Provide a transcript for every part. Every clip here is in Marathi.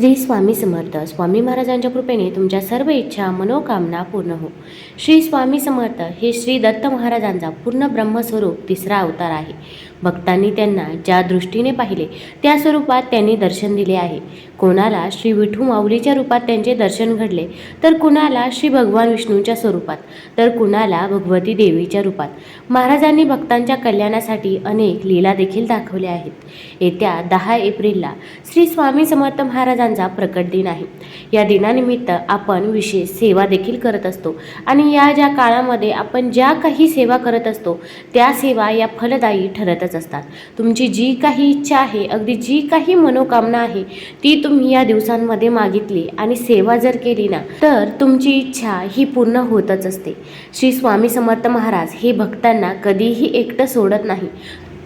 श्री स्वामी समर्थ. स्वामी महाराजांच्या कृपेने तुमच्या सर्व इच्छा मनोकामना पूर्ण हो. श्री स्वामी समर्थ हे श्री दत्त महाराजांचा पूर्ण ब्रह्मस्वरूप तिसरा अवतार आहे. भक्तांनी त्यांना ज्या दृष्टीने पाहिले त्या स्वरूपात त्यांनी दर्शन दिले आहे. कोणाला श्री विठू माऊलीच्या रूपात त्यांचे दर्शन घडले तर कुणाला श्री भगवान विष्णूंच्या स्वरूपात तर कुणाला भगवती देवीच्या रूपात. महाराजांनी भक्तांच्या कल्याणासाठी अनेक लीला देखील दाखवल्या आहेत. येत्या दहा एप्रिलला श्री स्वामी समर्थ महाराजांचा प्रकट दिन आहे. या दिनानिमित्त आपण विशेष सेवा देखील करत असतो आणि या ज्या काळामध्ये आपण ज्या काही सेवा करत असतो त्या सेवा या फलदायी ठरत ठरतच असतात. तुमची जी काही इच्छा आहे अगदी जी काही मनोकामना आहे ती तुम्ही या दिवसांमध्ये मागितली आणि सेवा जर केली ना तर तुमची इच्छा ही पूर्ण होतच असते. श्री स्वामी समर्थ महाराज हे भक्तांना कधीही एकटं सोडत नाही.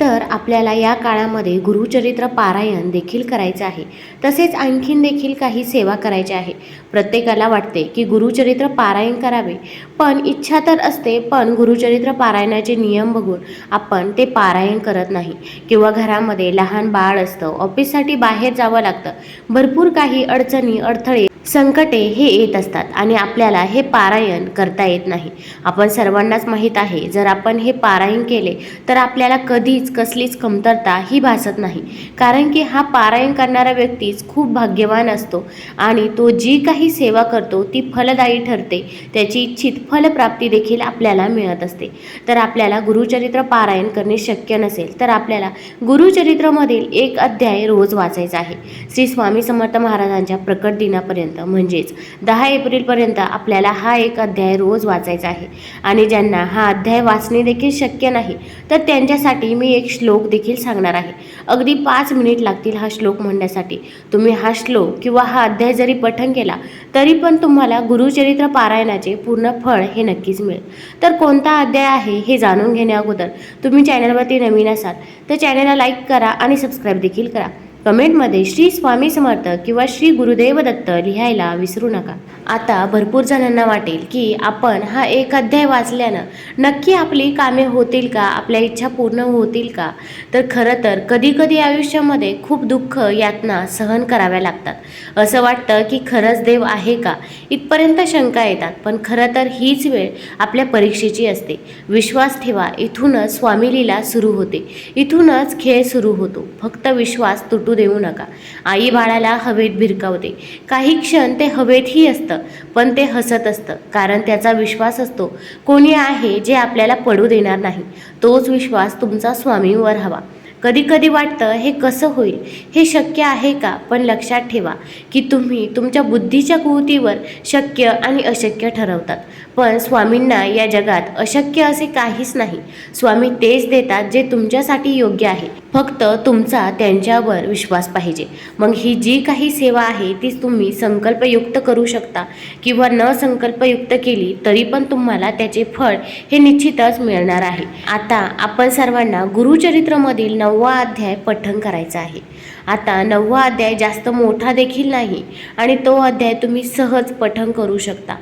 तर आपल्याला या काळामध्ये गुरुचरित्र पारायण देखील करायचं आहे. तसेच आणखीन देखील काही सेवा करायच्या आहे. प्रत्येकाला वाटते की गुरुचरित्र पारायण करावे. पण इच्छा तर असते पण गुरुचरित्र पारायणाचे नियम बघून आपण ते पारायण करत नाही. किंवा घरामध्ये लहान बाळ असतं ऑफिससाठी बाहेर जावं लागतं. भरपूर काही अडचणी अडथळे संकटे हे येत असतात आणि आपल्याला हे पारायण करता येत नाही. आपण सर्वांनाच माहीत आहे जर आपण हे पारायण केले तर आपल्याला कधीच कसलीच कमतरता ही भासत नाही. कारण की हा पारायण करणारा व्यक्तीच खूप भाग्यवान असतो आणि तो जी काही सेवा करतो ती फलदायी ठरते. त्याची इच्छित फलप्राप्ती देखील आपल्याला मिळत असते. तर आपल्याला गुरुचरित्र पारायण करणे शक्य नसेल तर आपल्याला गुरुचरित्रमधील एक अध्याय रोज वाचायचा आहे. श्री स्वामी समर्थ महाराजांच्या प्रकट दिनापर्यंत. म्हणजेच दहा एप्रिलपर्यंत आपल्याला हा एक अध्याय रोज वाचायचा आहे. आणि ज्यांना हा अध्याय वाचणे देखील शक्य नाही तर त्यांच्यासाठी मी एक श्लोक देखील सांगणार आहे. अगदी पाच मिनिट लागतील हा श्लोक म्हणण्यासाठी. तुम्ही हा श्लोक किंवा हा अध्याय जरी पठण केला तरी पण तुम्हाला गुरुचरित्र पारायणाचे पूर्ण फळ हे नक्कीच मिळेल. तर कोणता अध्याय आहे हे जाणून घेण्या अगोदर तुम्ही चॅनलवरती नवीन असाल तर चॅनलला लाईक करा आणि सबस्क्राईब देखील करा. कमेंटमध्ये श्री स्वामी समर्थ किंवा श्री गुरुदेव दत्त लिहायला विसरू नका. आता भरपूर जणांना वाटेल की आपण हा एक अध्याय वाचल्यानं नक्की आपली कामे होतील का? आपल्या इच्छा पूर्ण होतील का? तर खरं तर कधी कधी आयुष्यामध्ये खूप दुःख यातना सहन कराव्या लागतात. असं वाटतं की खरंच देव आहे का? इथपर्यंत शंका येतात पण खरं तर हीच वेळ आपल्या परीक्षेची असते. विश्वास ठेवा इथूनच स्वामी लीला सुरू होते. इथूनच खेळ सुरू होतो. फक्त विश्वास तुटू देऊ नका. आई बाळाला हवेत भिरकावते. काही क्षण ते हवेतही असतं पण ते हसत असतं कारण त्याचा विश्वास असतो. कोणी आहे जे आपल्याला पडू देणार नाही. तोच विश्वास तुमचा स्वामींवर हवा. कधी कधी वाटतं हे कसं होईल? हे शक्य आहे का? पण लक्षात ठेवा की तुम्ही तुमच्या बुद्धीच्या कुवतीवर शक्य आणि अशक्य ठरवतात. पण स्वामींना या जगात अशक्य असे काहीच नाही. स्वामी तेच देतात जे तुमच्यासाठी योग्य आहे. फक्त तुमचा त्यांच्यावर विश्वास पाहिजे. मग ही जी काही सेवा आहे तीच तुम्ही संकल्पयुक्त करू शकता किंवा न संकल्पयुक्त केली तरी पण तुम्हाला त्याचे फळ हे निश्चितच मिळणार आहे. आता आपण सर्वांना गुरुचरित्रमधील नववा अध्याय पठण करायचा आहे. आता नववा अध्याय जास्त मोठा देखील नाही आणि तो अध्याय तुम्ही सहज पठण करू शकता.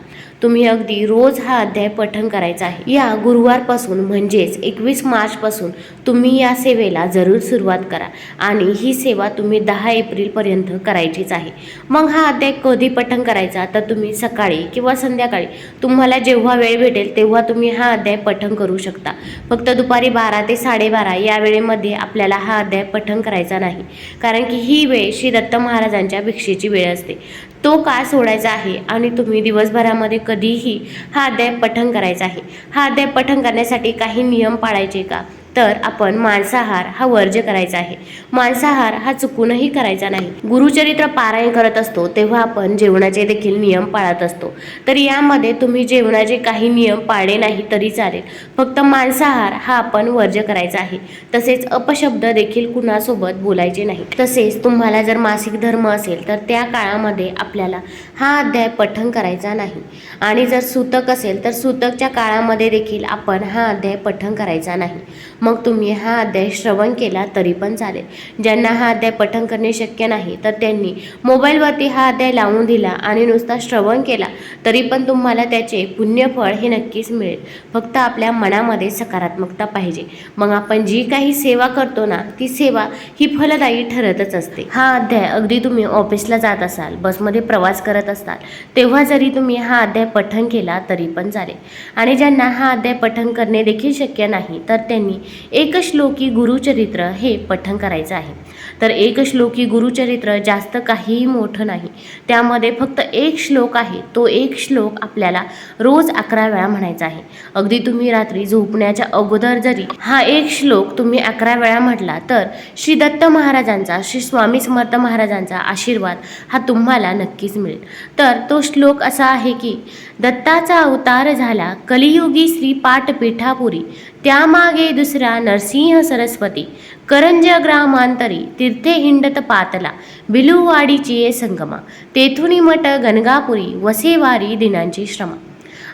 तुम्ही अगदी रोज हा अध्याय पठण करायचा आहे. या गुरुवारपासून म्हणजेच एकवीस मार्चपासून तुम्ही या सेवेला जरूर सुरुवात करा आणि ही सेवा तुम्ही दहा एप्रिलपर्यंत करायचीच आहे. मग हा अध्याय कधी पठण करायचा? तर तुम्ही सकाळी किंवा संध्याकाळी. तुम्हाला जेव्हा वेळ भेटेल तेव्हा तुम्ही हा अध्याय पठण करू शकता. फक्त दुपारी बारा ते साडेबारा या वेळेमध्ये आपल्याला हा अध्याय पठण करायचा नाही. कारण की ही वेळ श्री दत्त महाराजांच्या भिक्षेची वेळ असते. तो काळ सोडायचा आहे? आणि तुम्ही दिवसभरामध्ये कधीही हा अध्याय पठण करायचा आहे. हा अध्याय पठण करण्यासाठी काही नियम पाळायचे का? तर आपण मांसाहार हा वर्ज्य करायचा आहे. मांसाहार हा चुकूनही करायचा नाही. गुरुचरित्र पारायण करत असतो तेव्हा आपण जेवणाचे देखील नियम पाळत असतो. तर यामध्ये तुम्ही जेवणाचे काही नियम पाळले नाही तरी चालेल. फक्त मांसाहार हा आपण वर्ज्य करायचा आहे. तसेच अपशब्द देखील कुणासोबत बोलायचे नाही. तसेच तुम्हाला जर मासिक धर्म असेल तर त्या काळामध्ये आपल्याला हा अध्याय पठण करायचा नाही. आणि जर सूतक असेल तर सूतकच्या काळामध्ये देखील आपण हा अध्याय पठण करायचा नाही. मग तुम्ही हा अध्याय श्रवण केला तरी पण चालेल. ज्यांना हा अध्याय पठण करणे शक्य नाही तर त्यांनी मोबाईलवरती हा अध्याय लावून दिला आणि नुसता श्रवण केला तरी पण तुम्हाला त्याचे पुण्यफळ हे नक्कीच मिळेल. फक्त आपल्या मनामध्ये सकारात्मकता पाहिजे. मग आपण जी काही सेवा करतो ना ती सेवा ही फलदायी ठरतच असते. हा अध्याय अगदी तुम्ही ऑफिसला जात असाल बसमध्ये प्रवास करत असाल तेव्हा जरी तुम्ही हा अध्याय पठण केला तरी पण चालेल. आणि ज्यांना हा अध्याय पठण करणे देखील शक्य नाही तर त्यांनी एक श्लोकी गुरुचरित्र हे पठण करायचं आहे. तर एक श्लोकी गुरुचरित्र जास्त काहीही मोठं नाही. त्यामध्ये फक्त एक श्लोक आहे. तो एक श्लोक आपल्याला रोज अकरा वेळा म्हणायचा आहे. अगदी तुम्ही रात्री झोपण्याच्या अगोदर जरी हा एक श्लोक तुम्ही अकरा वेळा म्हटला तर श्री दत्त महाराजांचा श्री स्वामी समर्थ महाराजांचा आशीर्वाद हा तुम्हाला नक्कीच मिळेल. तर तो श्लोक असा आहे की दत्ताचा अवतार झाला कलियुगी श्री पाठपीठापुरी त्यामागे दुसरा नरसिंह सरस्वती करंज ग्रामांतरी तीर्थे हिंडत पातला बिलुवाडीची संगमा तेथुनी मठ गणगापुरी वसेवारी दिनांची श्रमा.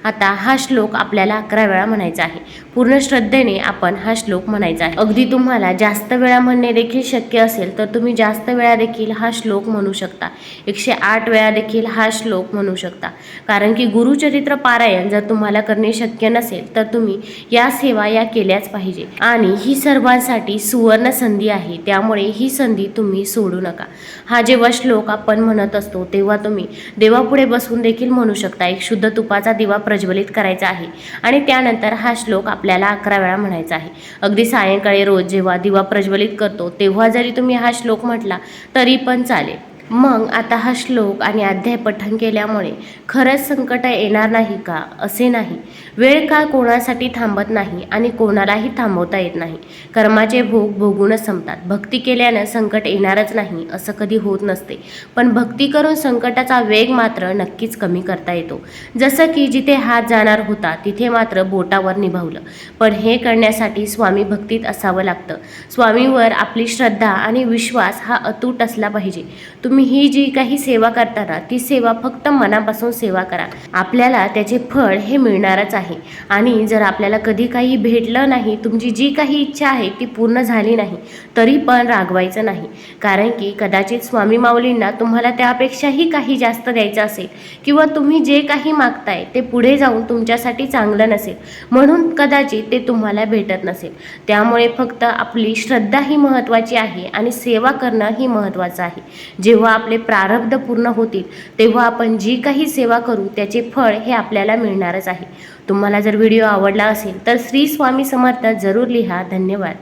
आता हा श्लोक आपल्याला अकरा वेळा म्हणायचा आहे. पूर्ण श्रद्धेने आपण हा श्लोक म्हणायचा आहे. अगदी तुम्हाला जास्त वेळा म्हणणे देखील शक्य असेल तर तुम्ही जास्त वेळा देखील हा श्लोक म्हणू शकता. एकशे आठ वेळा देखील हा श्लोक म्हणू शकता. कारण की गुरुचरित्र पारायण जर तुम्हाला करणे शक्य नसेल तर तुम्ही या सेवा या केल्याच पाहिजे. आणि ही सर्वांसाठी सुवर्ण संधी आहे त्यामुळे ही संधी तुम्ही सोडू नका. हा जेव्हा श्लोक आपण म्हणत असतो तेव्हा तुम्ही देवापुढे बसून देखील म्हणू शकता. एक शुद्ध तुपाचा दिवा प्र प्रज्वलित करायचा आहे. आणि त्यानंतर हा श्लोक आपल्याला अकरा वेळा म्हणायचा आहे. अगदी सायंकाळी रोज जेव्हा दिवा प्रज्वलित करतो तेव्हा जरी तुम्ही हा श्लोक म्हटला तरी पण चालेल. मग आता हा श्लोक आणि अध्याय पठण केल्यामुळे खरंच संकट येणार नाही का? असे नाही. वेळ काळ कोणासाठी थांबत नाही आणि कोणालाही थांबवता येत नाही. कर्माचे भोग भोगूनच संपतात. भक्ती केल्यानं संकट येणारच नाही असं कधी होत नसते. पण भक्ती करून संकटाचा वेग मात्र नक्कीच कमी करता येतो. जसं की जिथे हात जाणार होता तिथे मात्र बोटावर निभावलं. पण हे करण्यासाठी स्वामी भक्तीत असावं लागतं. स्वामीवर आपली श्रद्धा आणि विश्वास हा अतूट असला पाहिजे. तुम्ही तुम्ही ही जी काही सेवा करताना ती सेवा फक्त मनापासून सेवा करा. आपल्याला त्याचे फळ हे मिळणारच आहे. आणि जर आपल्याला कधी काही भेटलं नाही तुमची जी काही इच्छा आहे ती पूर्ण झाली नाही तरी पण रागवायचं नाही. कारण की कदाचित स्वामी माऊलींना तुम्हाला त्यापेक्षाही काही जास्त द्यायचं असेल किंवा तुम्ही जे काही मागताय ते पुढे जाऊन तुमच्यासाठी चांगलं नसेल म्हणून कदाचित ते तुम्हाला भेटत नसेल. त्यामुळे फक्त आपली श्रद्धा ही महत्त्वाची आहे आणि सेवा करणं ही महत्त्वाचं आहे. जेव्हा आपले प्रारब्ध पूर्ण होतील तेव्हा आपण जी काही सेवा करू त्याचे फळ हे आपल्याला मिळणारच आहे. तुम्हाला जर व्हिडिओ आवडला असेल तर श्री स्वामी समर्थ जरूर लिहा. धन्यवाद.